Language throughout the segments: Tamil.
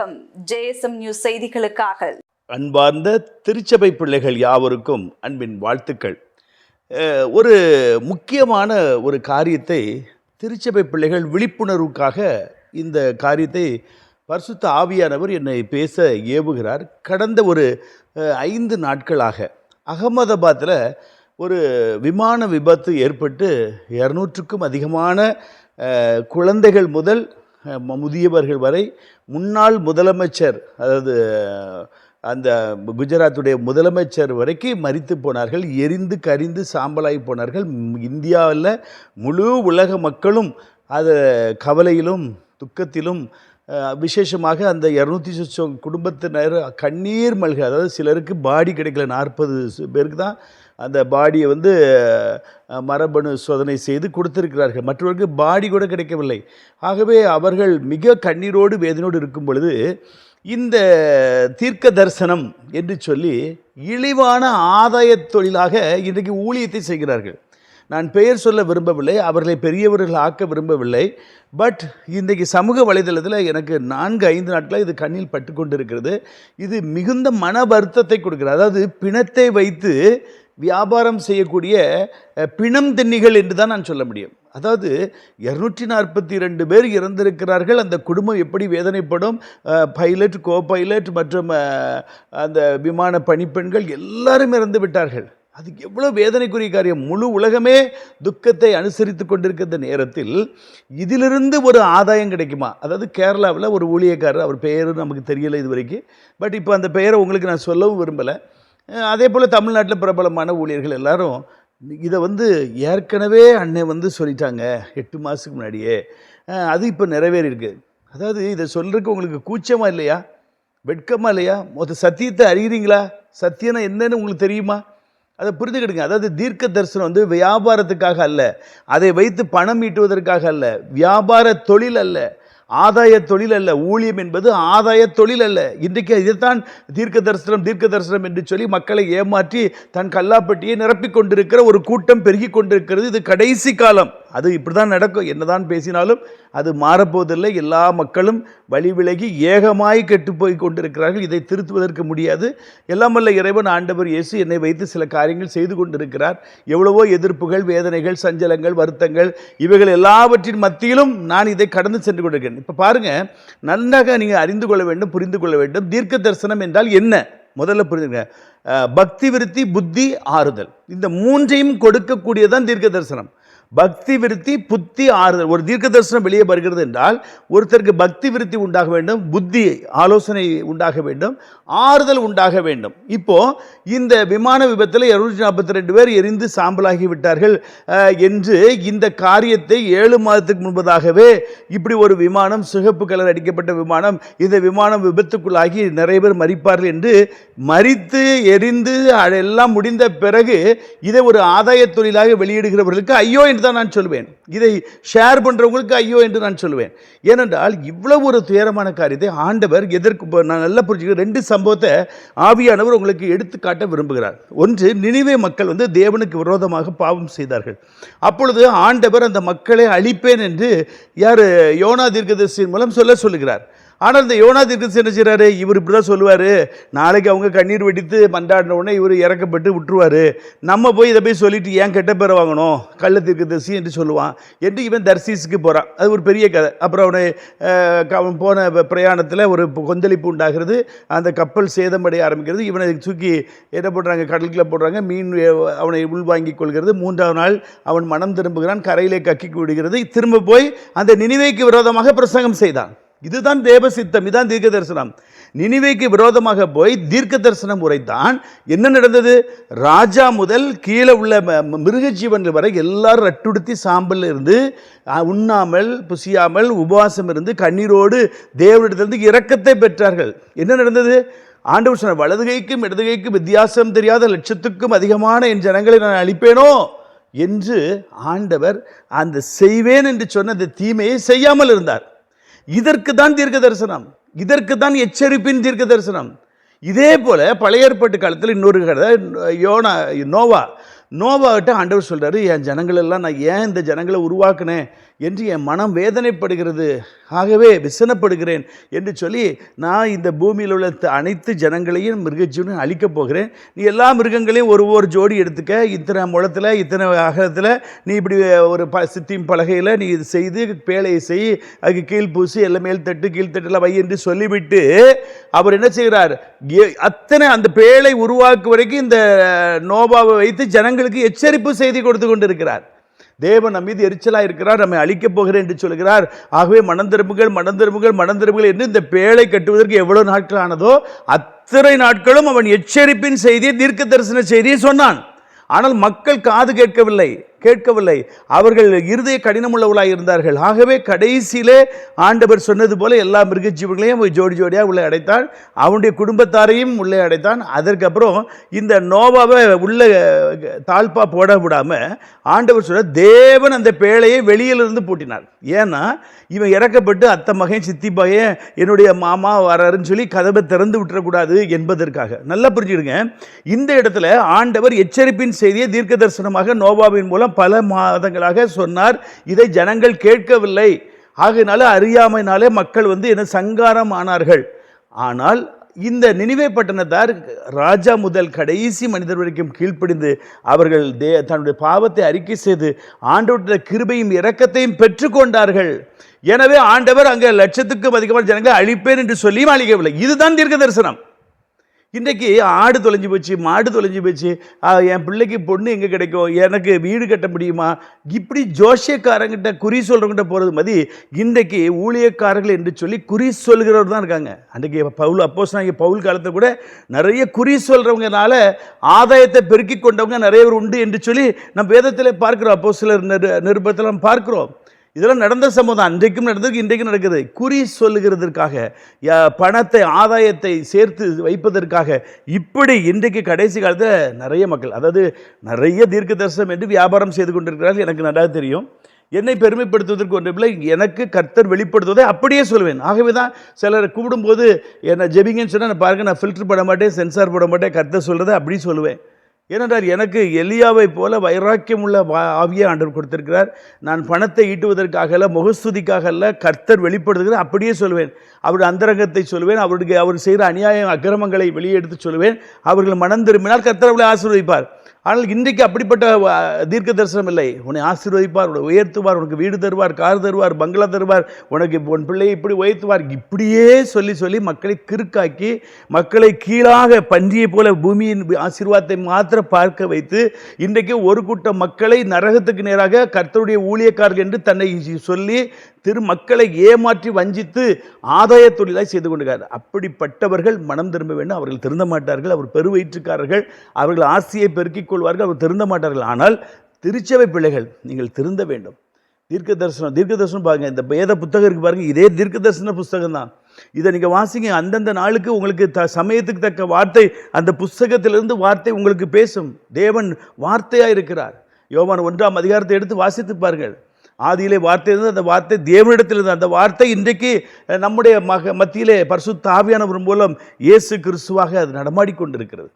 வணக்கம். ஜேஎஸ்எம் நியூஸ் செய்திகளுக்காக. அன்பார்ந்த திருச்சபை பிள்ளைகள் யாவருக்கும் அன்பின் வாழ்த்துக்கள். ஒரு முக்கியமான ஒரு காரியத்தை திருச்சபை பிள்ளைகள் விழிப்புணர்வுக்காக இந்த காரியத்தை பரிசுத்த ஆவியானவர் என்னை பேச ஏவுகிறார். கடந்த ஒரு ஐந்து நாட்களாக அகமதாபாத்தில் ஒரு விமான விபத்து ஏற்பட்டு இரநூற்றுக்கும் அதிகமான குழந்தைகள் முதல் முதியவர்கள் வரை முன்னாள் முதலமைச்சர் அதாவது அந்த குஜராத்துடைய முதலமைச்சர் வரைக்கும் மறித்து போனார்கள் எரிந்து கரிந்து சாம்பலாகி போனார்கள். இந்தியாவில் முழு உலக மக்களும் அது கவலையிலும் துக்கத்திலும் விசேஷமாக அந்த இரநூத்தி சொச்சம் குடும்பத்தினர் கண்ணீர் மல்க அதாவது சிலருக்கு பாடி கிடைக்கல நாற்பது பேருக்கு தான் அந்த பாடியை வந்து மரபணு சோதனை செய்து கொடுத்திருக்கிறார்கள். மற்றவருக்கு பாடி கூட கிடைக்கவில்லை. ஆகவே அவர்கள் மிக கண்ணீரோடு வேதனையோடு இருக்கும் பொழுது இந்த தீர்க்க தரிசனம் என்று சொல்லி இழிவான ஆதாய தொழிலாக இன்றைக்கு ஊழியத்தை செய்கிறார்கள். நான் பெயர் சொல்ல விரும்பவில்லை அவர்களை பெரியவர்கள் ஆக்க விரும்பவில்லை பட் இன்றைக்கு சமூக வலைதளத்தில் எனக்கு நான்கு ஐந்து நாட்களாக இது கண்ணில் பட்டு கொண்டு இருக்கிறது இது மிகுந்த மன வருத்தத்தை கொடுக்கிறது. அதாவது பிணத்தை வைத்து வியாபாரம் செய்யக்கூடிய பிணம் தென்னிகள் என்று தான் நான் சொல்ல முடியும். அதாவது இரநூற்றி நாற்பத்தி ரெண்டு பேர் இறந்திருக்கிறார்கள். அந்த குடும்பம் எப்படி வேதனைப்படும்? பைலட் கோ பைலட் மற்றும் அந்த விமான பணிப்பெண்கள் எல்லாரும் இறந்து விட்டார்கள். அது எவ்வளோ வேதனைக்குரிய காரியம்? முழு உலகமே துக்கத்தை அனுசரித்து கொண்டிருக்கிற நேரத்தில் இதிலிருந்து ஒரு ஆதாயம் கிடைக்குமா? அதாவது கேரளாவில் ஒரு ஊழியக்காரர் அவர் பெயர் நமக்கு தெரியலை இது வரைக்கும் பட் இப்போ அந்த பெயரை உங்களுக்கு நான் சொல்லவும் விரும்பலை. அதே போல் தமிழ்நாட்டில் பிரபலமான ஊழியர்கள் எல்லாரும் இதை வந்து ஏற்கனவே அண்ணன் வந்து சொல்லிட்டாங்க எட்டு மாதத்துக்கு முன்னாடியே. அது இப்போ நிறைவேறியிருக்கு. அதாவது இதை சொல்கிறதுக்கு உங்களுக்கு கூச்சமாக இல்லையா? வெட்கமாக இல்லையா? மொத்த சத்தியத்தை அறிகிறீங்களா சத்தியம்னா என்னன்னு உங்களுக்கு தெரியுமா? அதை புரிஞ்சுக்கிடுங்க. அதாவது தீர்க்க தரிசனம் வந்து வியாபாரத்துக்காக அல்ல அதை வைத்து பணம் ஈட்டுவதற்காக அல்ல வியாபார தொழில் அல்ல. ஆதாய தொழில் அல்ல ஊழியம் என்பது ஆதாய தொழில் அல்ல இன்றைக்கு இதைத்தான் தீர்க்க தரிசனம் தீர்க்க தரிசனம் என்று சொல்லி மக்களை ஏமாற்றி தன் கல்லாப்பட்டியை நிரப்பிக் கொண்டிருக்கிற ஒரு கூட்டம் பெருகி கொண்டிருக்கிறது. இது கடைசி காலம். அது இப்படி தான் நடக்கும். என்னதான் பேசினாலும் அது மாறப்போவதில்லை. எல்லா மக்களும் வழி விலகி ஏகமாய் கெட்டுப்போய் கொண்டிருக்கிறார்கள். இதை திருத்துவதற்கு முடியாது. எல்லாம் வல்ல இறைவன் ஆண்டவர் இயேசு என்னை வைத்து சில காரியங்கள் செய்து கொண்டிருக்கிறார். எவ்வளவோ எதிர்ப்புகள் வேதனைகள் சஞ்சலங்கள் வருத்தங்கள் இவைகள் எல்லாவற்றின் மத்தியிலும் நான் இதை கடந்து சென்று கொண்டிருக்கிறேன் இப்போ பாருங்கள் நன்றாக நீங்கள் அறிந்து கொள்ள வேண்டும் புரிந்து கொள்ள வேண்டும். தீர்க்க தரிசனம் என்றால் என்ன? முதல்ல புரிஞ்சுங்க. பக்தி விருத்தி புத்தி ஆறுதல். இந்த மூன்றையும் கொடுக்கக்கூடியதான் தீர்க்க தரிசனம். பக்தி விருத்தி புத்தி ஆறுதல். ஒரு தீர்க்க தரிசனம் வெளியே வருகிறது என்றால் ஒருத்தருக்கு பக்தி விருத்தி உண்டாக வேண்டும் புத்தி ஆலோசனை உண்டாக வேண்டும் ஆறுதல் உண்டாக வேண்டும். இப்போ இந்த விமான விபத்தில் இருநூற்றி நாற்பத்தி ரெண்டு பேர் எரிந்து சாம்பலாகி விட்டார்கள் என்று இந்த காரியத்தை ஏழு மாதத்துக்கு முன்பதாகவே இப்படி ஒரு விமானம் சிகப்பு கலர் அடிக்கப்பட்ட விமானம் இந்த விமானம் விபத்துக்குள்ளாகி நிறைய பேர் மறிப்பார்கள் என்று மறித்து எரிந்து அதெல்லாம் முடிந்த பிறகு இதை ஒரு ஆதாய தொழிலாக வெளியிடுகிறவர்களுக்கு ஐயோ என்று தான் நான் சொல்வேன். இதை ஷேர் பண்ணுறவங்களுக்கு ஐயோ என்று நான் சொல்வேன். ஏனென்றால் இவ்வளவு ஒரு துயரமான காரியத்தை ஆண்டவர் எதற்கு நான் நல்லா புரிஞ்சுக்கிறேன் ரெண்டு சம்பவத்தை ஆவியானவர் உங்களுக்கு எடுத்து காட்ட விரும்புகிறார். ஒன்று நினைவே மக்கள் வந்து தேவனுக்கு விரோதமாக பாவம் செய்தார்கள். அப்பொழுது ஆண்டவர் அந்த மக்களை அழிப்பேன் என்று யார் யோனா தீர்க்கதர்சியின் மூலம் சொல்ல சொல்லுகிறார். ஆனால் இந்த யோனா தீர்க்கதரிசி என்ன செய்கிறாரு இவர் இப்படி தான் சொல்லுவார். நாளைக்கு அவங்க கண்ணீர் வெடித்து மண்டாடின உடனே இவர் இறக்கப்பட்டு விட்டுருவார். நம்ம போய் இதை போய் சொல்லிட்டு ஏன் கெட்ட பேரை வாங்கணும்? கள்ள தீர்க்கதரிசி என்று சொல்லுவான். என்று இவன் தர்சீஸுக்கு போகிறான் அது ஒரு பெரிய கதை. அப்புறம் அவனை க- அவன் போன பிரயாணத்தில் ஒரு கொந்தளிப்பு உண்டாகிறது. அந்த கப்பல் சேதமடைய ஆரம்பிக்கிறது. இவனை தூக்கி என்ன பண்ணுறாங்க கடலுக்குள்ளே போடுறாங்க. மீன் அவனை உள்வாங்கிக் கொள்கிறது. மூன்றாவது நாள் அவன் மனம் திரும்புகிறான். கரையிலே கக்கி விடுகிறது திரும்ப போய் அந்த நினைவைக்கு விரோதமாக பிரசங்கம் செய்தான். இதுதான் தேவ சித்தம் இதுதான் தீர்க்க தரிசனம் நினைவைக்கு விரோதமாக போய் தீர்க்க தரிசனம் உரைத்தான். என்ன நடந்தது? ராஜா முதல் கீழே உள்ள ம- மிருக ஜீவன்கள் வரை எல்லாரும் ரட்டுடுத்தி சாம்பல் இருந்து உண்ணாமல் புசியாமல் உபவாசம் இருந்து கண்ணீரோடு தேவனிடத்திலிருந்து இரக்கத்தை பெற்றார்கள். என்ன நடந்தது? ஆண்டவர் சொன்ன வலதுகைக்கும் இடதுகைக்கும் வித்தியாசம் தெரியாத லட்சத்துக்கும் அதிகமான என் ஜனங்களை நான் அழிப்பேனோ என்று ஆண்டவர் அந்த செய்வேன் என்று சொன்ன அந்த தீமையை செய்யாமல் இருந்தார். இதற்கு தான் தீர்க்க தரிசனம் இதற்கு தான் எச்சரிப்பின் தீர்க்க தரிசனம் இதே போல பழைய ஏற்பாட்டு காலத்தில் இன்னொரு கதை யோனா நோவா. நோவாகிட்ட ஆண்டவர் சொல்கிறாரு என் ஜனங்களெல்லாம் நான் ஏன் இந்த ஜனங்களை உருவாக்குனேன்? என்று என் மனம் வேதனைப்படுகிறது. ஆகவே விசனப்படுகிறேன் என்று சொல்லி நான் இந்த பூமியில் உள்ள த- அனைத்து ஜனங்களையும் மிருகஜீவனும் அழிக்கப் போகிறேன். நீ எல்லா மிருகங்களையும் ஒரு ஒரு ஜோடி எடுத்துக்க. இத்தனை முளத்தில் இத்தனை அகலத்தில் நீ இப்படி ஒரு ப சித்தியும் பலகையில் நீ இது செய்து பேழையை செய் அதுக்கு கீழ் பூசி எல்லாம் மேல் தட்டு கீழ் தட்டுல வை என்று சொல்லிவிட்டு அவர் என்ன செய்கிறார்? அத்தனை அந்த பேழை உருவாக்கு வரைக்கும் இந்த நோபாவை வைத்து ஜனங்களுக்கு எச்சரிப்பு செய்தி கொடுத்து கொண்டிருக்கிறார். தேவன் நம் மீது எரிச்சலாக இருக்கிறார் நம்மை அழிக்கப் போகிறேன் என்று சொல்கிறார். ஆகவே மனந்திரும்புகள் மனந்திரும்புகள் மனந்திரும்புகள் என்று இந்த பேழை கட்டுவதற்கு எவ்வளோ நாட்கள் ஆனதோ அத்தனை நாட்களும் அவன் எச்சரிப்பின் செய்தியை தீர்க்க தரிசன செய்தியை சொன்னான். ஆனால் மக்கள் காது கேட்கவில்லை. கேட்கவில்லை. அவர்கள் இருதய கடினமுள்ளவர்களாக இருந்தார்கள். ஆகவே கடைசியிலே ஆண்டவர் சொன்னது போல எல்லா மிருகஜீவர்களையும் ஜோடி ஜோடியாக உள்ளே அடைத்தான். அவனுடைய குடும்பத்தாரையும் உள்ளே அடைத்தான். அதற்கப்புறம் இந்த நோவாவை உள்ள தாழ்பா போட விடாமல் ஆண்டவர் சொல்ற தேவன் அந்த பேழையை வெளியிலிருந்து பூட்டினார். ஏன்னா இவன் இறக்கப்பட்டு அத்தை மகன் சித்தி பையன் என்னுடைய மாமா வராருன்னு சொல்லி கதவை திறந்து விட்டுறக்கூடாது என்பதற்காக. நல்லா புரிஞ்சுடுங்க இந்த இடத்துல ஆண்டவர் எச்சரிப்பின் செய்தியை தீர்க்க தரிசனமாக நோவாவின் மூலம் பல மாதங்களாக சொன்னார். இதை ஜனங்கள் கேட்கவில்லை. ஆகையினால அறியாமைனாலே மக்கள் வந்து என்ன சங்காரம் ஆனார்கள். ஆனால் இந்த நினைவே பட்டணத்தார் ராஜா முதல் கடைசி மனிதர் வரைக்கும் கீழ்ப்படிந்து அவர்கள் தே தன்னுடைய பாவத்தை அறிக்கை செய்து ஆண்டவருடைய கிருபையும் இரக்கத்தையும் பெற்றுக்கொண்டார்கள் எனவே ஆண்டவர் அங்கே லட்சத்துக்கும் அதிகமான ஜனங்களை அழிப்பேன் என்று சொல்லியும் அழிக்கவில்லை இதுதான் தீர்க்க தரிசனம். இன்றைக்கு ஆடு தொலைஞ்சு போச்சு மாடு தொலைஞ்சு போச்சு. என் பிள்ளைக்கு பொண்ணு எங்கே கிடைக்கும்? எனக்கு வீடு கட்ட முடியுமா? இப்படி ஜோஷியக்காரங்கிட்ட குறி சொல்கிறவங்கிட்ட போகிறது மாதிரி இன்றைக்கு ஊழியக்காரர்கள் என்று சொல்லி குறி சொல்கிறவர் தான் இருக்காங்க. அன்றைக்கி பவுல் அப்போஸ் பவுல் காலத்தில் கூட நிறைய குறி சொல்கிறவங்கனால ஆதாயத்தை பெருக்கி கொண்டவங்க நிறைய பேர் உண்டு என்று சொல்லி நம்ம வேதத்தில் பார்க்குறோம். அப்போ சிலர் நிரு நிருபத்தில் பார்க்குறோம். இதெல்லாம் நடந்த சம்பவம் அன்றைக்கும் நடந்தது இன்றைக்கும் நடக்குது. குறி சொல்லுகிறதற்காக பணத்தை ஆதாயத்தை சேர்த்து வைப்பதற்காக இப்படி இன்றைக்கு கடைசி காலத்தில் நிறைய மக்கள் அதாவது நிறைய தீர்க்க தரிசனம் என்று வியாபாரம் செய்து கொண்டிருக்கிறார்கள். எனக்கு நன்றாக தெரியும். என்னை பெருமைப்படுத்துவதற்கு ஒன்றுமில்லை எனக்கு கர்த்தர் வெளிப்படுத்துவதை அப்படியே சொல்வேன். ஆகவே தான் சிலர் கூப்பிடும்போது என்னை ஜெபிங்கன்னு சொன்னால் நான் பாருங்கள் நான் ஃபில்டர் பண்ண மாட்டேன் சென்சார் போட மாட்டேன் கர்த்தர் சொல்கிறத அப்படி சொல்லுவேன். ஏனென்றால் எனக்கு எலியாவை போல வைராக்கியம் உள்ள ஆவியை ஆண்டவர் கொடுத்திருக்கிறார். நான் பணத்தை ஈட்டுவதற்காக அல்ல முகஸ்துதிக்காக அல்ல கர்த்தர் வெளிப்படுத்துகிறார் அப்படியே சொல்வேன். அவருடைய அந்தரங்கத்தை சொல்வேன். அவருடைய அவர் செய்கிற அநியாய அக்கிரமங்களை வெளியே எடுத்து சொல்வேன். அவர்கள் மனம் திரும்பினால் கர்த்தர் அவளை ஆசீர்வதிப்பார். ஆனால் இன்றைக்கு அப்படிப்பட்ட தீர்க்க தரிசனம் இல்லை. உன்னை ஆசீர்வதிப்பார் உன்னை உயர்த்துவார் உனக்கு வீடு தருவார் கார் தருவார் பங்களா தருவார் உனக்கு உன் பிள்ளையை இப்படி உயர்த்துவார். இப்படியே சொல்லி சொல்லி மக்களை கிறுக்காக்கி மக்களை கீழாக பன்றியை போல பூமியின் ஆசீர்வாதத்தை மாத்திர பார்க்க வைத்து இன்றைக்கு ஒரு கூட்டம் மக்களை நரகத்துக்கு நேராக கர்த்தருடைய ஊழியக்காரர்கள் என்று தன்னை சொல்லி திரு மக்களை ஏமாற்றி வஞ்சித்து ஆதாய தொழிலாக செய்து கொண்டிருக்கார் அப்படிப்பட்டவர்கள் மனம் திரும்ப வேண்டும். அவர்கள் திருந்த மாட்டார்கள். அவர் பெருவயிற்றுக்காரர்கள் அவர்கள் ஆசையை பெருக்கிக் கொள்வார்கள். அவர் திருந்த மாட்டார்கள். ஆனால் திருச்சபை பிள்ளைகள் நீங்கள் திருந்த வேண்டும். தீர்க்க தரிசனம் தீர்க்க தரிசனம் பாருங்க. இந்த வேத புத்தகம் இருக்கு பாருங்க. இதே தீர்க்க தரிசன புஸ்தகம் தான். இதை நீங்கள் வாசிங்க. அந்தந்த நாளுக்கு உங்களுக்கு த சமயத்துக்கு தக்க வார்த்தை அந்த புஸ்தகத்திலிருந்து வார்த்தை உங்களுக்கு பேசும். தேவன் வார்த்தையாக இருக்கிறார். யோவான் ஒன்றாம் அதிகாரத்தை எடுத்து வாசித்து பாருங்கள். ஆதியிலே வார்த்தை இருந்தது அந்த வார்த்தை தேவனிடத்தில் இருந்தது. அந்த வார்த்தை இன்றைக்கு நம்முடைய மக மத்தியிலே பரிசு ஆவியானவர் மூலம் இயேசு கிறிஸ்துவாக அது நடமாடிக்கொண்டிருக்கிறது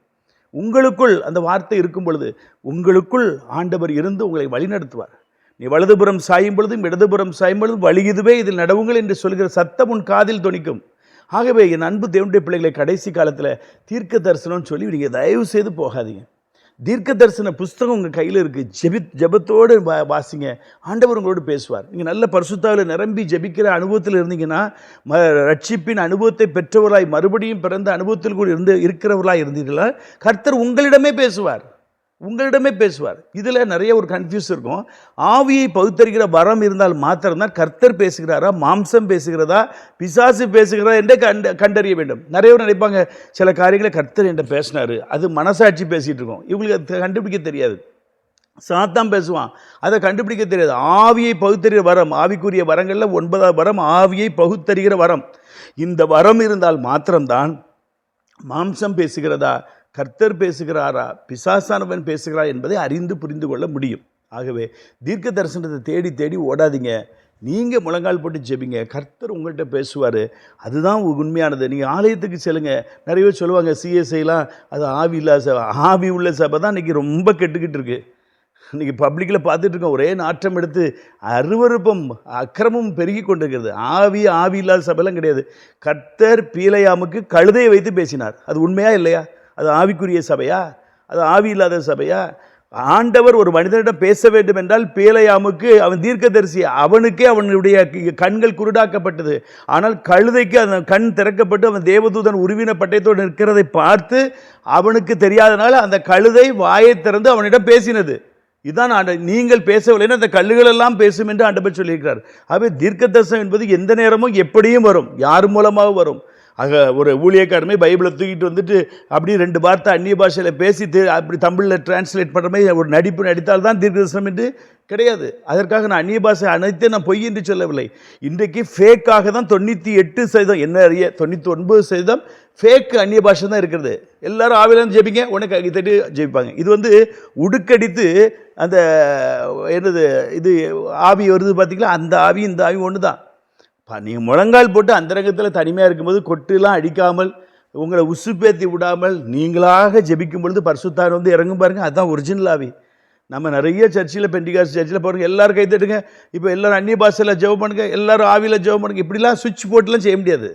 உங்களுக்குள் அந்த வார்த்தை இருக்கும் பொழுது உங்களுக்குள் ஆண்டவர் இருந்து உங்களை வழிநடத்துவார். நீ வலதுபுறம் சாயும் பொழுதும் இடதுபுறம் சாயும் பொழுதும் வழி இதுவே இதில் நடவுங்கள் என்று சொல்கிற சத்தம் உன் காதில் துணிக்கும் ஆகவே என் அன்பு தேவனுடைய பிள்ளைகளை கடைசி காலத்தில் தீர்க்க தரிசனம்னு சொல்லி நீங்கள் தயவு செய்து போகாதீங்க. தீர்க்க தரிசன புஸ்தகம் உங்கள் கையில் இருக்குது ஜெபி ஜெபத்தோடு வா வாசிங்க. ஆண்டவர் உங்களோடு பேசுவார். நீங்கள் நல்ல பரிசுத்தாவில் நிரம்பி ஜெபிக்கிற அனுபவத்தில் இருந்தீங்கன்னா ம ரட்சிப்பின் அனுபவத்தை பெற்றவர்களாய் மறுபடியும் பிறந்த அனுபவத்தில் கூட இருந்து இருக்கிறவர்களாக இருந்தீர்களா கர்த்தர் உங்களிடமே பேசுவார். உங்களிடமே பேசுவார். இதில் நிறைய ஒரு கன்ஃபியூஸ் இருக்கும். ஆவியை பகுத்தறிகிற வரம் இருந்தால் மாத்திரம்தான் கர்த்தர் பேசுகிறாரா மாம்சம் பேசுகிறதா பிசாசு பேசுகிறதா என்றே கண்ட கண்டறிய வேண்டும். நிறைய பேர் நினைப்பாங்க சில காரியங்களை கர்த்தர் என்கிட்ட பேசினார். அது மனசாட்சி பேசிகிட்டு இருக்கோம். இவங்களுக்கு அது கண்டுபிடிக்க தெரியாது. சாத்தான் பேசுவான். அதை கண்டுபிடிக்க தெரியாது. ஆவியை பகுத்தறிகிற வரம் ஆவிக்குரிய வரங்களில் ஒன்பதாவது வரம் ஆவியை பகுத்தறிகிற வரம். இந்த வரம் இருந்தால் மாத்திரம்தான் மாம்சம் பேசுகிறதா கர்த்தர் பேசுகிறாரா? பிசாசானவன் பேசுகிறா என்பதை அறிந்து புரிந்து கொள்ள முடியும். ஆகவே தீர்க்க தரிசனத்தை தேடி தேடி ஓடாதீங்க. நீங்கள் முழங்கால் போட்டு ஜெபிங்க. கர்த்தர் உங்கள்கிட்ட பேசுவார். அதுதான் உ- உண்மையானது. நீங்கள் ஆலயத்துக்கு செல்லுங்க. நிறைய பேர் சொல்லுவாங்க சிஎஸ்ஐலாம் அது ஆவி இல்லா சபை ஆவி உள்ள சபை தான் இன்றைக்கி ரொம்ப கெட்டுக்கிட்டு இருக்குது இன்றைக்கி பப்ளிக்கில் பார்த்துட்டு இருக்கோம். ஒரே நாற்றம் எடுத்து அருவருப்பம் அக்கிரமும் பெருகி கொண்டிருக்கிறது. ஆவி ஆவி இல்லாத சபையெல்லாம் கிடையாது. கர்த்தர் பீலையாமுக்கு கழுதையை வைத்து பேசினார். அது உண்மையா இல்லையா? அது ஆவிக்குரிய சபையா? அது ஆவி இல்லாத சபையா? ஆண்டவர் ஒரு மனிதனிடம் பேச வேண்டும் என்றால் பேலையாமுக்கு அவன் தீர்க்கதரிசி அவனுக்கே அவனுடைய கண்கள் குருடாக்கப்பட்டது. ஆனால் கழுதைக்கு அந்த கண் திறக்கப்பட்டு அவன் தேவதூதன் உருவின பட்டயத்தோடு நிற்கிறதை பார்த்து அவனுக்கு தெரியாதனால அந்த கழுதை வாயை திறந்து அவனிடம் பேசினது. இதுதான் ஆண்ட நீங்கள் பேசவில்லைன்னா அந்த கல்லுகளெல்லாம் பேசும் என்று ஆண்டவர் சொல்லியிருக்கிறார். ஆகவே தீர்க்கதரிசனம் என்பது எந்த நேரமும் எப்படியும் வரும் யார் மூலமாக வரும். அங்கே ஒரு ஊழியக்காரமே பைபிளை தூக்கிட்டு வந்துட்டு அப்படி ரெண்டு வார்த்தை அந்நிய பாஷையில் பேசி அப்படி தமிழில் டிரான்ஸ்லேட் பண்ணுற மாதிரி ஒரு நடிப்பு நடித்தால் தான் தீர்க்கதரிசனம் என்று கிடையாது. அதற்காக நான் அந்நிய பாஷை அனைத்தே நான் பொய் என்று சொல்லவில்லை. இன்றைக்கு ஃபேக்காக தான் தொண்ணூற்றி எட்டு சதவீதம் என்ன அறிய? தொண்ணூற்றி ஒன்பது சதவீதம் ஃபேக் அந்நிய பாஷை தான் இருக்கிறது. எல்லாரும் ஆவிலேருந்து ஜெபிங்க உனக்கு அகித்தட்டு ஜெபிப்பாங்க. இது வந்து உடுக்கடித்து அந்த என்னது இது ஆவி வருது பார்த்திங்களா அந்த ஆவி இந்த ஆவி ஒன்று தான் நீங்கள் முழங்கால் போட்டு அந்தரங்கத்தில் தனிமையாக இருக்கும்போது கொட்டுலாம் அடிக்காமல் உங்களை உசுப்பேத்தி விடாமல் நீங்களாக ஜெபிக்கும் பொழுது பரிசுத்தார் வந்து இறங்கும் பாருங்கள் அதுதான் ஒரிஜினல் ஆவி. நம்ம நிறைய சர்ச்சில் பெண்டிகாஸ் சர்ச்சில் பாருங்க எல்லாரும் கைத்தட்டுங்க இப்போ எல்லோரும் அந்நிய பாஷையில் ஜெபம் பண்ணுங்க எல்லாரும் ஆவியில் ஜெபம் பண்ணுங்க. இப்படிலாம் சுவிட்ச் போட்டுலாம் செய்ய முடியாது.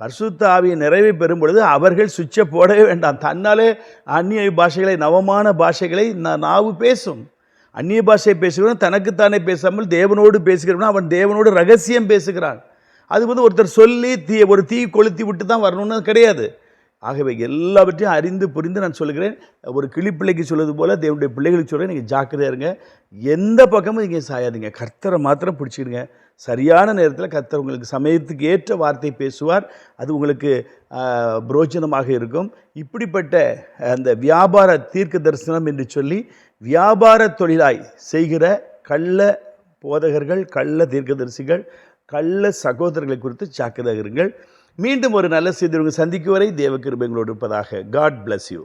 பரிசுத்த ஆவியை நிறைவை பெறும் பொழுது அவர்கள் சுவிட்சை போடவே வேண்டாம். தன்னாலே அந்நிய பாஷைகளை நவமான பாஷைகளை நான் நாவு பேசும். அந்நிய பாஷை பேசுகிறவன் தனக்குத்தானே பேசாமல் தேவனோடு பேசுகிறவன் அவன் தேவனோடு ரகசியம் பேசுகிறான். அது வந்து ஒருத்தர் சொல்லி தீ ஒரு தீ கொளுத்தி விட்டு தான் வரணும்னு கிடையாது. ஆகவே எல்லாவற்றையும் அறிந்து புரிந்து நான் சொல்கிறேன். ஒரு கிளிப்பிள்ளைக்கு சொல்வது போல் தேவனுடைய பிள்ளைகளுக்கு சொல்கிறேன் நீங்கள் ஜாக்கிரதையாக இருங்க. எந்த பக்கமும் நீங்கள் சாயாதீங்க. கர்த்தரை மாத்திரம் பிடிச்சிடுங்க சரியான நேரத்தில் கர்த்தர் உங்களுக்கு சமயத்துக்கு ஏற்ற வார்த்தை பேசுவார். அது உங்களுக்கு புரோஜனமாக இருக்கும். இப்படிப்பட்ட அந்த வியாபார தீர்க்க தரிசனம் என்று சொல்லி வியாபார தொழிலாய் செய்கிற கள்ள போதகர்கள் கள்ள தீர்க்கதரிசிகள் கள்ள சகோதரர்களை குறித்து ஜாக்கிரதாக இருங்கள். மீண்டும் ஒரு நல்ல செய்தி சந்திக்கும் வரை தேவ கிருபங்களோடு இருப்பதாக காட் பிளஸ் யூ